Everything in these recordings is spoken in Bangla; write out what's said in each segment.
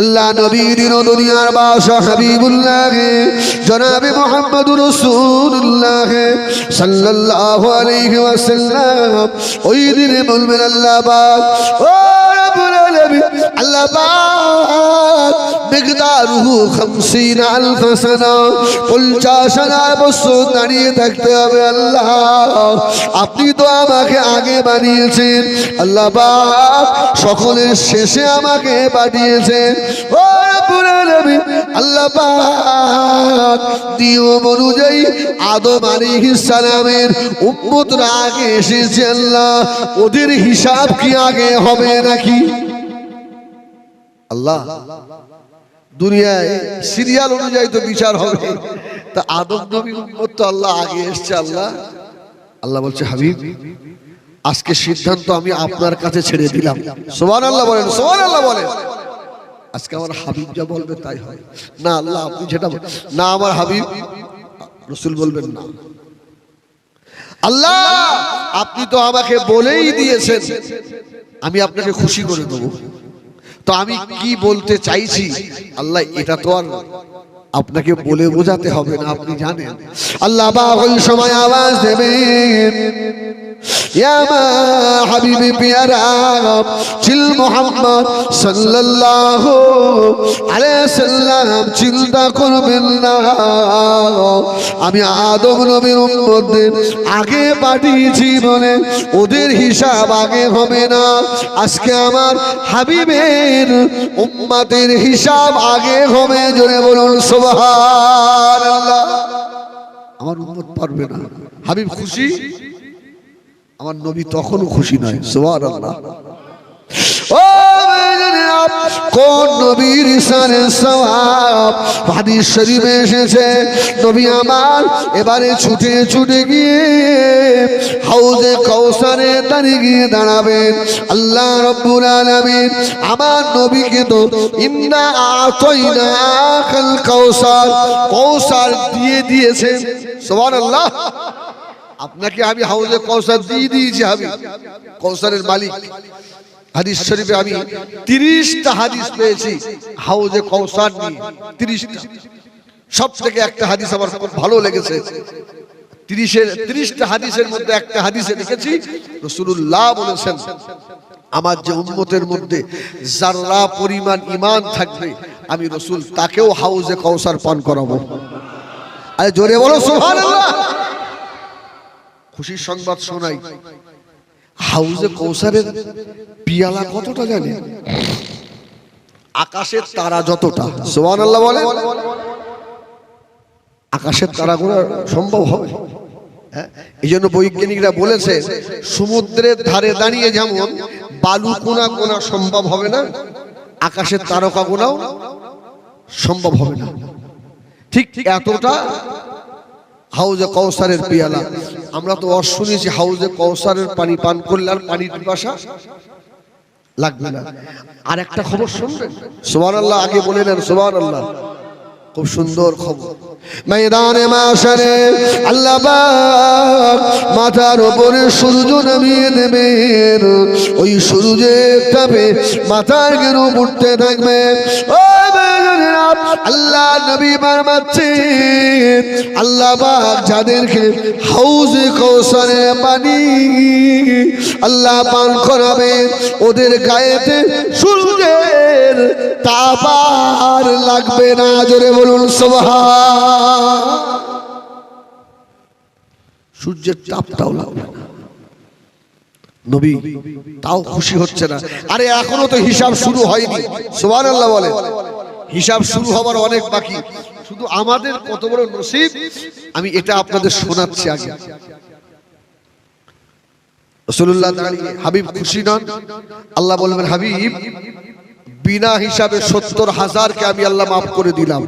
আল্লাহ নবীর দুনিয়ার বাসা হাবিবুল্লাহ, জনাবে মোহাম্মদ রসুল্লাহ সাল্লাল্লাহু আলাইহি ওয়াসাল্লাম। ওই দিনে বলবেন, আল্লাহ ও আল্লাহ পাক মিকদারুহু 50 সানা 50 বছর দাঁড়িয়ে থাকতে হবে আল্লাহ। আপনি তো আমাকে আগে বানিয়েছেন। আল্লাহ সকলের শেষে আমাকে পাঠিয়েছেন। ও আলামিন, আল্লাহ নিয়ম অনুযায়ী আদম আলাইহিস সালামের উম্মতরা আগে এসেছে আল্লাহ। ওদের হিসাব কি আগে হবে নাকি? আল্লাহ, দুনিয়ায় সিরিয়াল অনুযায়ী তো বিচার হবে। তা আদম নবীর উম্মত তো আল্লাহ আগে এসছে, আল্লাহ। আল্লাহ বলছে, হাবিব, আজকে সিদ্ধান্ত আমি আপনার কাছে ছেড়ে দিলাম। সোমান আল্লাহ বলেন সোমান আল্লাহ বলেন। আজকে আমার হাবিব যা বলবে তাই হয়। না, আল্লাহ, আপনি যেটা না, আমার হাবিব, রসুল বলবেন না। আল্লাহ, আপনি তো আমাকে বলেই দিয়েছেন। আমি আপনাকে খুশি করে দেবো। তো আমি কি বলতে চাইছি? আল্লাহ, এটা তো আর আপনাকে বলে বোঝাতে হবে না, আপনি জানেন। আল্লাহ ওই সময় আওয়াজ দেবেন। চিন্তা করবেন না। আমি আদম নবীর উম্মতদের আগে পাঠিয়েছি বলে ওদের হিসাব আগে হবে না। আজকে আমার হাবিবের উম্মাতের হিসাব আগে হবে, জোরে বলুন সুবহানাল্লাহ। আমার উম্মত পারবে না। হাবিব খুশি? আমার নবী তখনও খুশি নয় ও মেয়েরা, কোন নবীর ইসানে সওয়াব হাদিস শরীফে এসেছে নবী আমার এবারে ছুটে ছুটে গিয়ে হাউজে কৌসারে দাঁড়িয়ে গিয়ে দাঁড়াবেন। আল্লাহ রব্বুল আলামিন আমার নবীকে তো ইন্না আতাইনা কাল কৌসার কৌসার দিয়ে দিয়েছেন সুবহানাল্লাহ। আপনাকে আমি হাউজে কৌসার দিয়ে দিয়েছি আমি কৌসারের মালিক। হাদিস শরীফে আমি তিরিশটা হাদিস পেয়েছি, হাউজে কৌসার নিয়ে। তিরিশটা। সব থেকে একটা হাদিস আমার খুব ভালো লেগেছে। তিরিশের তিরিশটা হাদিসের মধ্যে একটা হাদিসে দেখেছি রসুল্লাহ বলেছেন, আমার যে উন্মতের মধ্যে যারা পরিমাণ ইমান থাকবে, আমি রসুল তাকেও হাউজে কৌসার পান করাবো। আরে জোরে বলো, সুবহানাল্লাহ! খুশির সংবাদ শোনাই। হাউজে কৌসারের পিয়ালা কতটা জানে? আকাশের তারা যতটা। সোহান আল্লাহ বলে আকাশের তারা তারাগুলো সম্ভব হবে। হ্যাঁ? এই জন্য বৈজ্ঞানিকরা বলেছে সমুদ্রের ধারে দাঁড়িয়ে যেমন বালু কোনা কোনা সম্ভব হবে না আকাশের তারকা গোনাও সম্ভব হবে না। ঠিক এতটা হাউজে কৌসারের পিয়ালা। আমরা তো অর শুনেছি হাউজে কৌসারের পানি পান করলে আর পানির পিপাসা লাগবে না। আর একটা খবর শুনবেন? সোমান আল্লাহ আগে বলে নেন সোমান আল্লাহ খুব সুন্দর খবর। ময়দানে মাশারে আল্লাহ মাথার উপরে সূর্য নামিয়ে দেবেন। ওই সূর্যের তাপে মাথার গেরু উঠতে থাকবে। ও আল্লাহ নবী বারমাচ্ছেন আল্লাহ পাক যাদেরকে হাউজে কৌসারে পানি আল্লাহ পান করাবে ওদের গায়েতে সূর্যের তাপ আর লাগবে না। জোরে বলুন, সুবহান। সূর্যের তাপটাও লাগবে না। নবী, তাও খুশি হচ্ছে না। আরে এখনও তো হিসাব শুরু হয়নি। সোহান আল্লাহ বলে হিসাব শুরু হবার অনেক বাকি। শুধু আমাদের কত বড় নসিব, আমি এটা আপনাদের শোনাচ্ছি আগে। রসুল্লাহ হাবিব খুশি নন? আল্লাহ বলবেন, হাবিব, বিনা হিসাবে সত্তর হাজারকে আমি আল্লাহ মাফ করে দিলাম।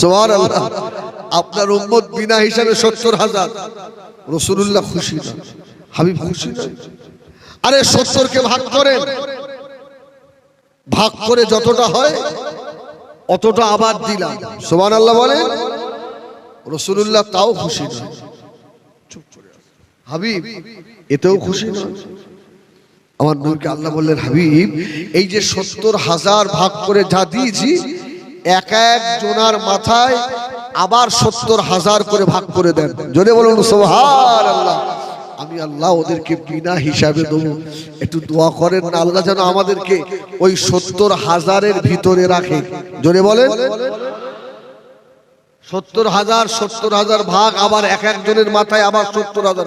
সোহান আল্লাহ আপনার উম্মত বিনা হিসাবে সত্তর হাজার। রসুল্লাহ খুশি নন। হাবিব খুশি নয় আরে সত্তরকে ভাগ করেন। ভাগ করে যতটা হয় অতটা আবার দিলাম। সোমান আল্লাহ বলেন রসুল্লাহ তাও খুশি হাবিব, এতেও খুশি আমার নবীকে আল্লাহ বললেন, হাবিব, এই যে সত্তর হাজার ভাগ করে যা দিয়েছি, এক এক জোনার মাথায় আবার সত্তর হাজার করে ভাগ করে দেন। জোরে বলুন সোহার আল্লাহ আমি আল্লাহ ওদেরকে বিনা হিসাবে দেবো। একটু দোয়া করেন না, আল্লাহ যেন আমাদেরকে ওই সত্তর হাজারের ভিতরে রাখে। জোরে বলেন। সত্তর হাজার সত্তর হাজার ভাগ আবার এক একজনের মাথায় আবার সত্তর হাজার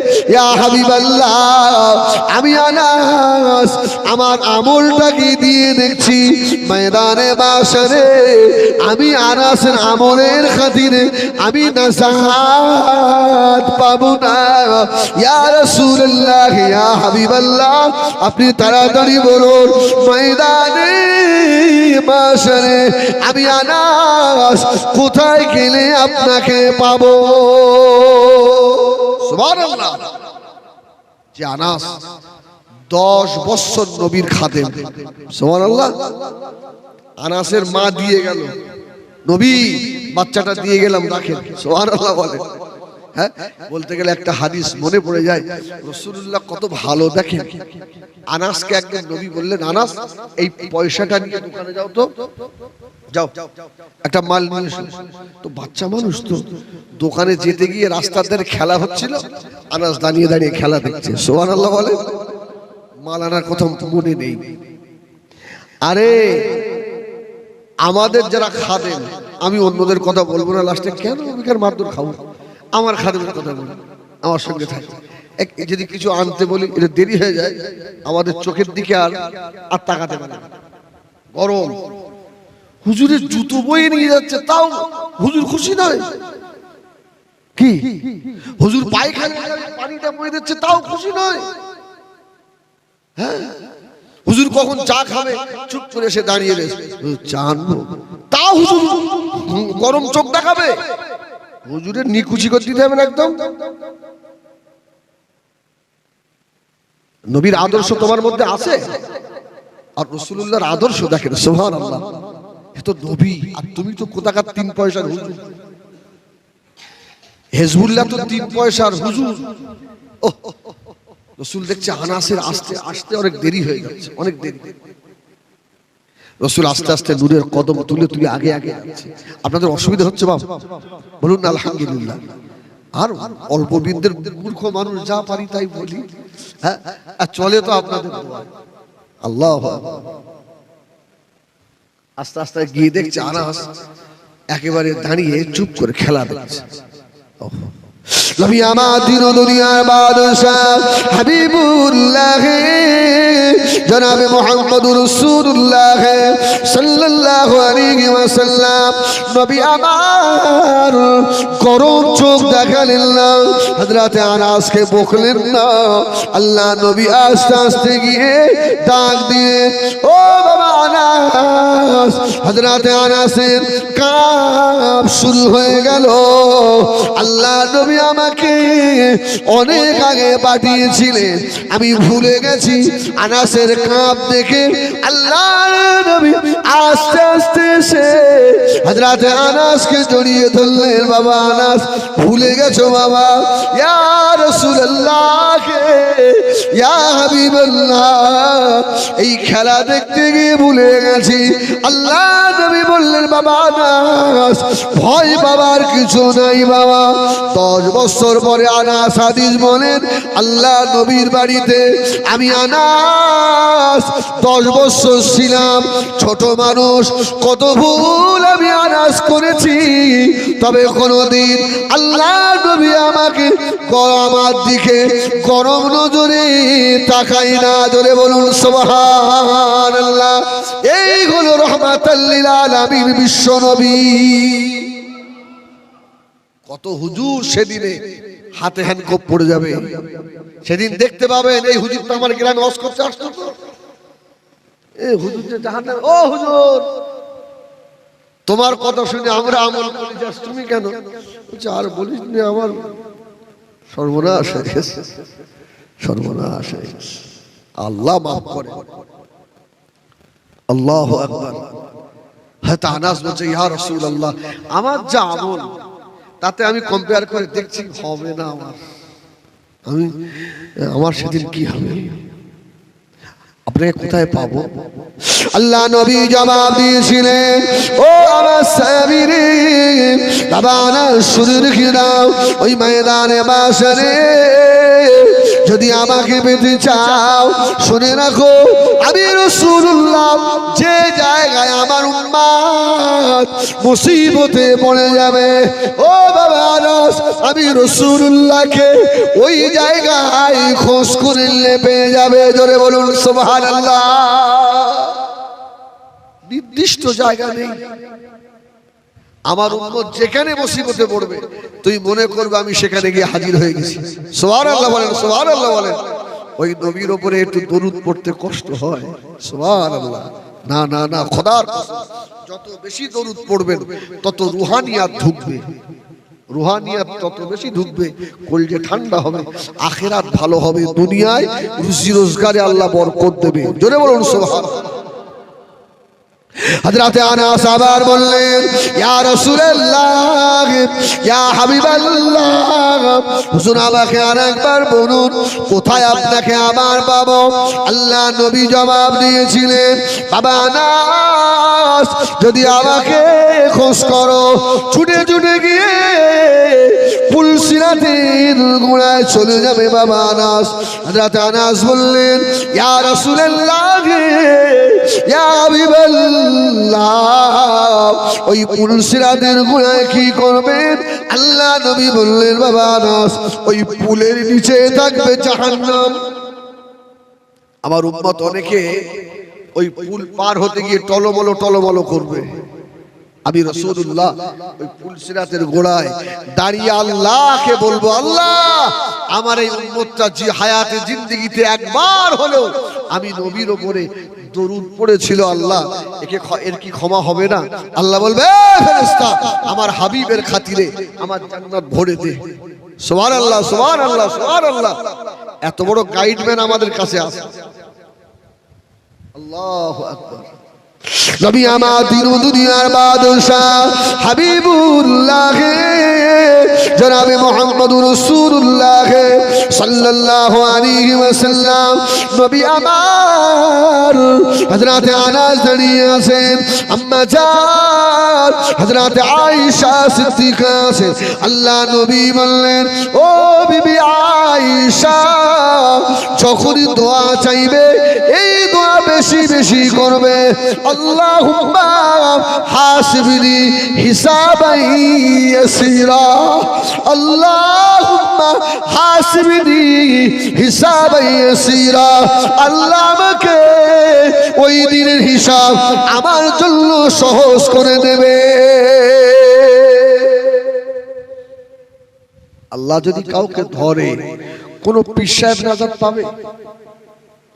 ইয়া আমি আনাস, আমার আমলটাকে দিয়ে দেখছি। ময়দানে বাসরে, আমি আনাসের আমলের খাতিরে, আমি নাজাত পাবো না। ইয়া ইয়া হাবিবাল্লাহ, আপনি তাড়াতাড়ি বলুন, ময়দানে বাসরে, আমি আনাস, কোথায় গেলে আপনাকে পাবো? সুবহানাল্লাহ। যে আনাস দশ বছর নবীর খাদেম। আনাসের মা দিয়ে গেল। নবী, বাচ্চাটা দিয়ে গেলাম রাখেন। সোহান আল্লাহ বলে হ্যাঁ? বলতে গেলে একটা হাদিস মনে পড়ে যায় রসুল্লাহ কত ভালো দেখেন। আনাসকে একজন নবী বললেন, আনাস, এই পয়সাটা নিয়ে দোকানে যাও তো। যাও, একটা মাল নিয়ে তো বাচ্চা মানুষ তো, দোকানে যেতে গিয়ে রাস্তার ধারে খেলা হচ্ছিল, আনাস দাঁড়িয়ে দাঁড়িয়ে খেলা দেখছে। সোহান আল্লাহ বলে মাল আনার কথা মনে নেই। আরে, আমাদের যারা খাদেন আমি অন্যদের কথা বলব না, লাস্টে কেন অভিকার মারধর খাব? আমার খাদেমের কথা বলি, আমার সঙ্গে থাকে। যদি কিছু আনতে বলি, এটা দেরি হয়ে যায়, আমাদের চোখের দিকে আর আর তাকাতে পারে গরম। হুজুরের জুতো বয়ে নিয়ে যাচ্ছে, তাও হুজুর খুশি নয়। কি? হুজুর পায়খানা পানিটা বয়ে দিচ্ছে, তাও খুশি নয়। হ্যাঁ? হুজুর কখন চা খাবে, চুপ করে এসে দাঁড়িয়ে রয়েছে। চা আনব। তাও হুজুর গরম চোখ দেখাবে। হুজুরের নিকুচি করে দিতে হবে না একদম? নবীর আদর্শ তোমার মধ্যে আছে? আর রসুল্লাহর আদর্শ দেখেন সোহান আল্লাহ তো নবী, আর তুমি তো কোথাকার তিন পয়সার হুজুর? হেজবুল্লাহ তো তিন পয়সার হুজুর। রসুল দেখছে আনাসের আসতে আসতে অনেক দেরি হয়ে যাচ্ছে, অনেক দেরি। রসুল আস্তে আস্তে নূরের কদম তুলে তুলে আগে আগে যাচ্ছে। আপনাদের অসুবিধা হচ্ছে বাবা বলুন না আলহামদুলিল্লাহ। আর অল্প বিদ্যের মূর্খ মানুষ যা পারি তাই বলি। হ্যাঁ? চলে তো আপনাদের। আল্লাহ আস্তে আস্তে গিয়ে দেখছে আনাস একেবারে দাঁড়িয়ে চুপ করে খেলা দেখছে। ওহ। নবী আমাদের দুনিয়ার বাদশাহ হাবিবুল্লাহ। জনাবে মোহাম্মদ রাসূলুল্লাহ সাল্লাল্লাহু আলাইহি ওয়াসাল্লাম। নবী আমার গরম চোখ দেখালেন না। হযরতে আনাসকে বকলেন না। আল্লাহ নবী আস্তে আস্তে গিয়ে ডাক দিয়ে, ও বাবা আনাস, হযরতে আনাসের কাপ শুরু হয়ে গেল। আল্লাহ নবী আমাকে অনেক আগে পাঠিয়েছিলে। আমি ভুলে গেছি আনাসের কাপ দেখে। আল্লাহ আস্তে আস্তে এসে হযরতে আনাসকে জড়িয়ে ধরলেন বাবা আনাস। ভুলে গেছো বাবা? ইয়া রাসূলুল্লাহ ইয়া এই খেলা দেখতে গিয়ে ভুলে গেছি। আল্লাহ নবী বললেন, বাবা আনাস, ভয় বাবার কিছু নাই বাবা। দশ বছর পরে আনাস হাদিস বলেন, আল্লাহ নবীর বাড়িতে আমি আনাস, দশ বছর ছিলাম। ছোট মানুষ, কত ভুল আমি আনাস করেছি। তবে কোনোদিন আল্লাহ নবী আমাকে আমার দিকে গরম নজরে তাকাই না। জোরে বলুন সোহান আল্লাহ এই হলো রহমাতাল্লিল আলামিন বিশ্ব নবী। কত হুজুর সেদিনে হাতে হ্যান্ডকপ পড়ে যাবে। সেদিন দেখতে পাবেন, এই হুজুর তো আমার গ্রামে অস করতে আসতো তো। এ হুজুর ও হুজুর তোমার কথা শুনে আমরা আমল করি, যাস তুমি কেন? বলছে, আর বলিস নি আমার সর্বনাশ হয়ে গেছে। সর্বনাশ হয়ে গেছে। আল্লাহ মাফ করে। আল্লাহ আকবার। হয়তো আনাস বলছে, ইয়া রসুল আল্লাহ আমার যা আমল, তাতে আমি কম্পেয়ার করে দেখছি, হবে না আমার। আমি, আমার সেদিন কি হবে? আপনাকে কোথায় পাবো? আল্লাহ নবী জবাব দিয়েছিলেন, ও আমার সাবিরি বাবা না শুরু রেখে দাও, ওই ময়দানে বাসরে। যদি আমাকে পেতে চাও, শুনে রাখো, আমি রসুল্লাহ, যে জায়গায় আমার উম্মাদ মুসিবতে পড়ে যাবে, ও বাবা আনাস আমি রসুল্লাহকে ওই জায়গায় খোঁজ করে নিলে পেয়ে যাবে, জোরে বলুন, সুবহানাল্লাহ। নির্দিষ্ট জায়গা নেই। আমার উম্মত যেখানে মুসিবতে পড়বে, তুই মনে করবে আমি সেখানে গিয়ে হাজির হয়ে গেছি। সোহার আল্লাহ বলেন সোহার আল্লাহ বলেন। ওই নবীর ওপরে একটু দরুদ পড়তে কষ্ট হয়। সোহার আল্লাহ না না না, খোদার যত বেশি দরুদ পড়বেন, তত রুহানিয়াত ঢুকবে। রুহানিয়াত তত বেশি ঢুকবে, কলজে ঠান্ডা হবে, আখেরাত ভালো হবে দুনিয়ায়, রুজি রোজগারে আল্লাহ বরকত দেবে। জোরে বলুন সোহার হযরতে আনাস আবার বললেন, ইয়া রাসূলুল্লাহ, ইয়া হাবিবাল্লাহ, হুজুর আমাকে আরেকবার বলুন, কোথায় আপনাকে আবার পাবো? আল্লাহ নবী জবাব দিয়েছিলেন, বাবা আনাস, যদি আমাকে খোঁজ করো, ছুটে ছুটে গিয়ে পুলসিরাতের গোড়ায় চলে যাবে বাবা আনাস। হযরত আনাস বললেন, ইয়া রাসূলুল্লাহ, ইয়া হাবিবাল্লাহ, ওই পুলসিরাতের গোড়ায় কি করবেন? আল্লাহ নবী বললেন, বাবা আনাস, ওই পুলের নিচে থাকবে জাহান্নাম। আমার উম্মত অনেকে ওই পুল পার হতে গিয়ে টলমলো টলমলো করবে। আমি রসুল্লাহ ওই পুলসিরাতের গোড়ায় দাঁড়িয়ে আল্লাহকে বলব, আল্লাহ, আমার এই উম্মতটা জি হায়াতে, জিন্দগিতে একবার হলেও আমি নবীর ওপরে দরুদ পড়েছিল, আল্লাহ, একে এর কি ক্ষমা হবে না? আল্লাহ বলবে, "এ ফেরেশতা, আমার হাবিবের খাতিরে আমার জান্নাত ভরে দে। সুবহান আল্লাহ সুবহান আল্লাহ সুবহান আল্লাহ এত বড় গাইডম্যান আমাদের কাছে আছে। আল্লাহ আকবার। নবী আমার দিন দুনিয়ার বাদশাহ হাবিবুল্লাহ, জনাবে মোহাম্মদ রসুল্লাহ সাল্লাল্লাহু আলাইহি ওয়াসাল্লাম। নবী আমার হযরত আনাস দাঁড়িয়ে আছেন আম্মা জান হযরত আয়েশা সিদ্দিকা আছেন আল্লাহ নবী বললেন, ও বিবি আয়েশা, যখনই দোয়া চাইবে, এই দোয়া বেশি বেশি করবে। আল্লাহুম্মা আল্লাহ আমাকে ওই দিনের হিসাব আমার জন্য সহজ করে দেবে। আল্লাহ যদি কাউকে ধরে, কোন পীর সাহেব নাজাত পাবে?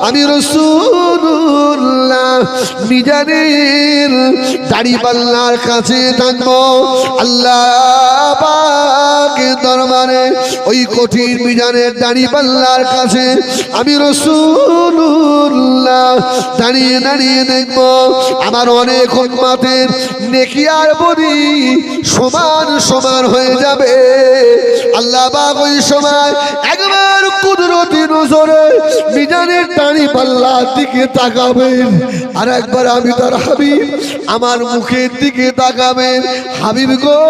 আমি রসুল্লাহ মিজানের দাড়ি পাল্লার কাছে থাকব আল্লাহ পাকের দরবারে ওই কঠিন মিজানের দাড়ি পাল্লার কাছে আমি রসুল্লাহ দাঁড়িয়ে দাঁড়িয়ে দেখব আমার অনেক উন্মাতের নেকি আর বদি সমান সমান হয়ে যাবে। আল্লাহ পাক ওই সময় একবার কুদরতি নজরে মিজানের দাঁড়ি পাল্লার দিকে তাকাবেন। আর একবার আমি তার হাবিব আমার মুখের দিকে তাকাবেন। হাবিব গো,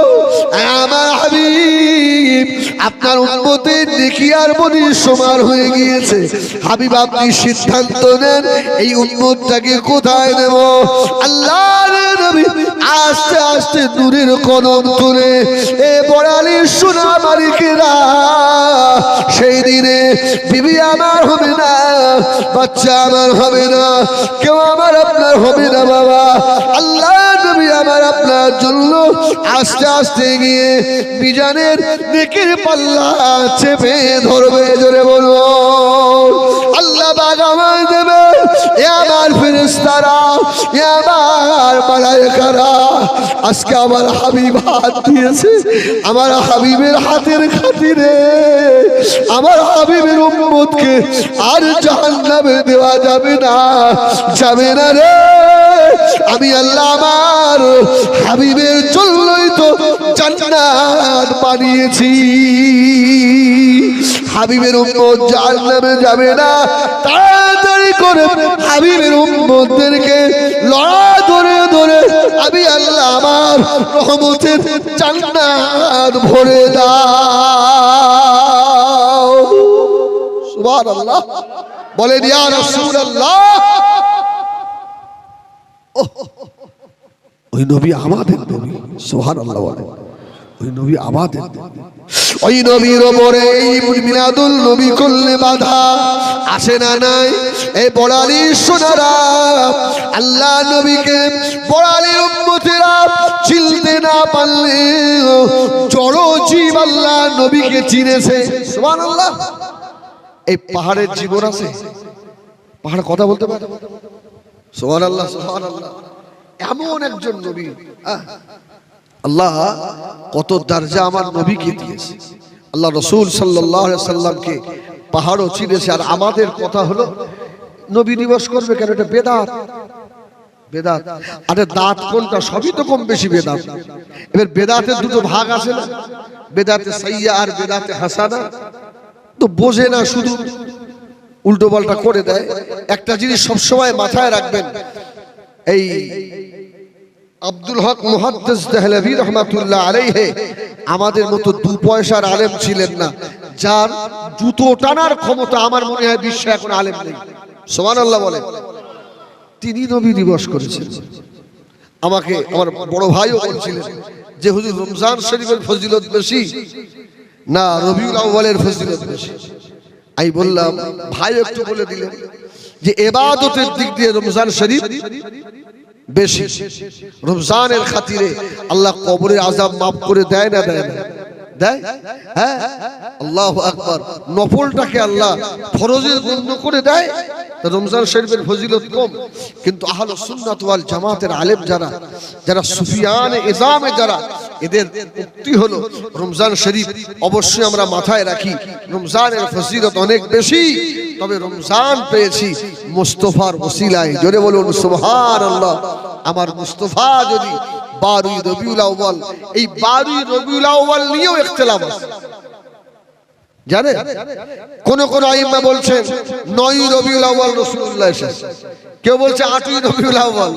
আমার হাবিব। deep আপনার উন্মতের নেকি আর বনি সমান হয়ে গিয়েছে। হাবিব, আপনি সিদ্ধান্ত নেন, এই উন্মতটাকে কোথায় নেব? আল্লাহর নবী আস্তে আস্তে দূরের কদম তুলে, এ বড়ালি সোনা মালিকেরা সেই দিনে বিবি আমার হবে না, বাচ্চা আমার হবে না, কেউ আমার আপনার হবে না বাবা। আল্লাহ নবী আমার আপনার জন্য আস্তে আস্তে গিয়ে বিজানের নেকের পাল্লা চেপে ধরবে জোরে বলব। আল্লাহ বাগামা দেবে ফেরেস্তারা আমার আজকে আমার হাবিব হাত দিয়েছে, আমার হাবিবের হাতের খাতিরে। আমার হাবিবের উম্মতকে আর জাহান্নামে দেওয়া যাবে না যাবে না রে। আমি আল্লাহ আমার হাবিবের জন্যই তো জান্নাত বানিয়েছি। হাবিবের উম্মত জাহান্নামে যাবে না, তাড়াতাড়ি করে হাবিবের উম্মতদেরকে লড়া ধরে ধরে আমি আল্লাহ আমার রহমতের জান্নাত ভরে দাও। সুবহানাল্লাহ। বলেন, ইয়া রাসূলুল্লাহ। ওই নবী আমাদের নবী। বলে ওই নবী নবী। ওই নবীর ওপরে এই মিলাদুল নবী করলে বাধা আসে না নাই। এই বড়ালি সোনারা, আল্লাহ নবীকে বড়ালি উম্মতেরা চিনতে না পারলে জড় জীব আল্লাহ নবীকে চিনেছে। সোহান আল্লাহ এই পাহাড়ের জীবন আছে। পাহাড় কথা বলতে পারে? সোহান আল্লাহ সোহান আল্লাহ এমন একজন নবী আল্লাহ কত দরজা আমার নবীকে দিয়েছে। আল্লাহ রসুল সাল্লাহ পাহাড়ও চিনেছে। আর আমাদের কথা হলো, নবী দিবস করবে কেন? এটা বেদাত। বেদাত। আরে দাঁত কোনটা? সবই তো কম বেশি বেদাত। এবার বেদাতের দুটো ভাগ আছে না? বেদাতে সাইয়া আর বেদাতে হাসানা। তো বোঝে না শুধু। উল্টো পাল্টা করে দেয়। একটা জিনিস সবসময় মাথায় রাখবেন। এই আব্দুল হক মুহাদ্দিস দেহলভি রহমাতুল্লাহ আলাইহি আমাদের মতো দু পয়সার আলেম ছিলেন না। যার জুতো টানার ক্ষমতা আমার মনে হয় বিশ্বে এখন আলেম নেই। সুবহানাল্লাহ বলে। তিনি নবী দিবস করেছেন। আমাকে আমার বড় ভাইও বলছিলেন যে, হুজুর, রমজান শরীফের ফজিলত বেশি না রবিউল আউ্বালের ফজিলত বেশি? আমি বললাম, ভাই একটু বলে দিলেন যে, এবাদতের দিক দিয়ে রমজান শরীফ বেশি। রমজানের খাতিরে আল্লাহ কবরের আজাব মাফ করে দেয় না দেয় না? দেয়? হ্যাঁ? আল্লাহ আকবার। আল্লাহ ফরজের করে দেয়। রমজান শরীফের ফজিলত কম। কিন্তু ওয়াল জামাতের আলেম যারা যারা যারা, এদের হলো, রমজান শরীফ অবশ্যই আমরা মাথায় রাখি, রমজানের ফজিলত অনেক বেশি। তবে রমজান পেয়েছি মুস্তফার ওসিলায়। জোরে বলুন সুবহান আল্লাহ আমার মুস্তফা যদি বারুই রবিউল আউয়াল, এই বারুই রবিউল আউয়াল নিয়েও ইখতিলাফ আছে। জানেন? কোন কোন আইম্মা বলছেন নয় রবিউল আউয়াল রাসূলুল্লাহ এসেছে। কেউ বলছে আটই রবিউল আউয়াল,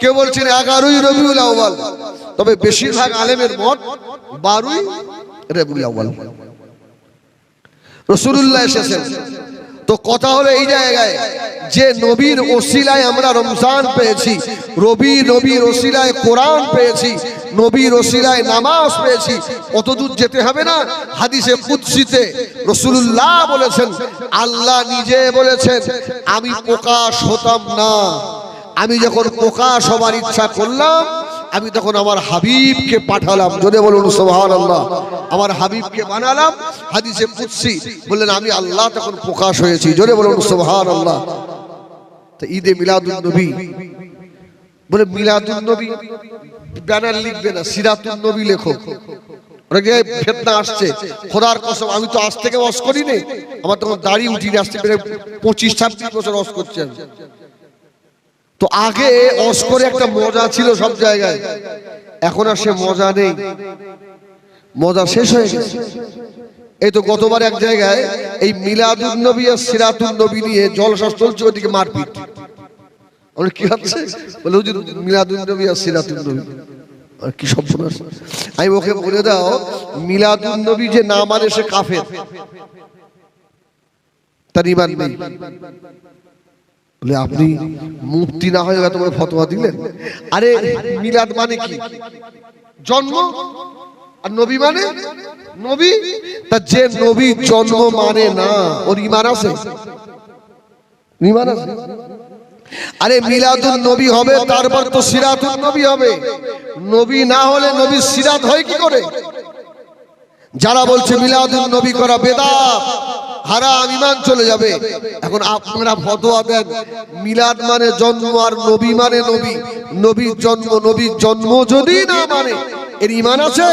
কেউ বলছেন এগারোই রবিউল আউয়াল। তবে বেশিরভাগ আলেমের মত বারোই রবিউল আউয়াল। রসুল্লাহ এসেছেন। তো কথা হলো এই জায়গায় যে নবীর ওসিলায় আমরা রমজান পেয়েছি, রবি নবীর ওসিলায় কোরআন পেয়েছি, নবীর ওসিলায় নামাজ পেয়েছি কত দূর যেতে হবে না। হাদিসে কুৎসিতে রসুল্লাহ বলেছেন, আল্লাহ নিজে বলেছেন, আমি প্রকাশ হতাম না। আমি যখন প্রকাশ হবার ইচ্ছা করলাম আমি তখন আমার হাবিবকে পাঠালাম। যদি বলুন সোহান আল্লাহ আমার হাবিবকে বানালাম হাদিসে কুৎসি বললেন, আমি আল্লাহ তখন প্রকাশ হয়েছি। জোরে বলুন সোহান আল্লাহ তো ঈদে মিলাদুল নবী। বলে মিলাদুল নবী? ব্যানার লিখবে না সিরাতুল নবী লেখো। আসছে। খোদার আমি তো আজ থেকে অস করি আমার তখন দাড়ি উঠিয়ে আসতে পেরে পঁচিশ ছাব্বিশ বছর অস করছেন তো আগে অস্করে একটা মজা ছিল সব জায়গায়। এখন আর সে মজা নেই। মজা শেষ হয়ে গেছে। এই তো গতবার এক জায়গায় এই মিলাদুল নবী আর সিরাতুল নবী নিয়ে জলশ্বাস চলছে ওদিকে মারপিট। বলে কি হচ্ছে বলে হুজুর মিলাদুল নবী আর সিরাতুল নবী আর কি সব আমি ওকে বলে দাও মিলাদুন নবী যে না মানে সে কাফের। তার ইমান নেই। বলে, আপনি মুক্তি না হয়ে বড় ফতোয়া দিলেন আরে, মিলাদ মানে কি? জন্ম আর নবী মানে? নবী? তা যে নবী জন্ম মানে না, ওর ইমান আছে? ইমান আছে? আরে, মিলাদুন নবী হবে, তারপর তো সিরাতুন নবী হবে। নবী না হলে নবী সিরাত হয় কি করে? যারা বলছে মিলাদুন নবী করা বেদাত হারাম ইমান চলে যাবে। এখন আপনারা ফতোয়া দেন, মিলাদ মানে জন্ম আর নবী মানে নবী। নবীর জন্ম নবীর জন্ম যদি না মানে এর ইমান আছে?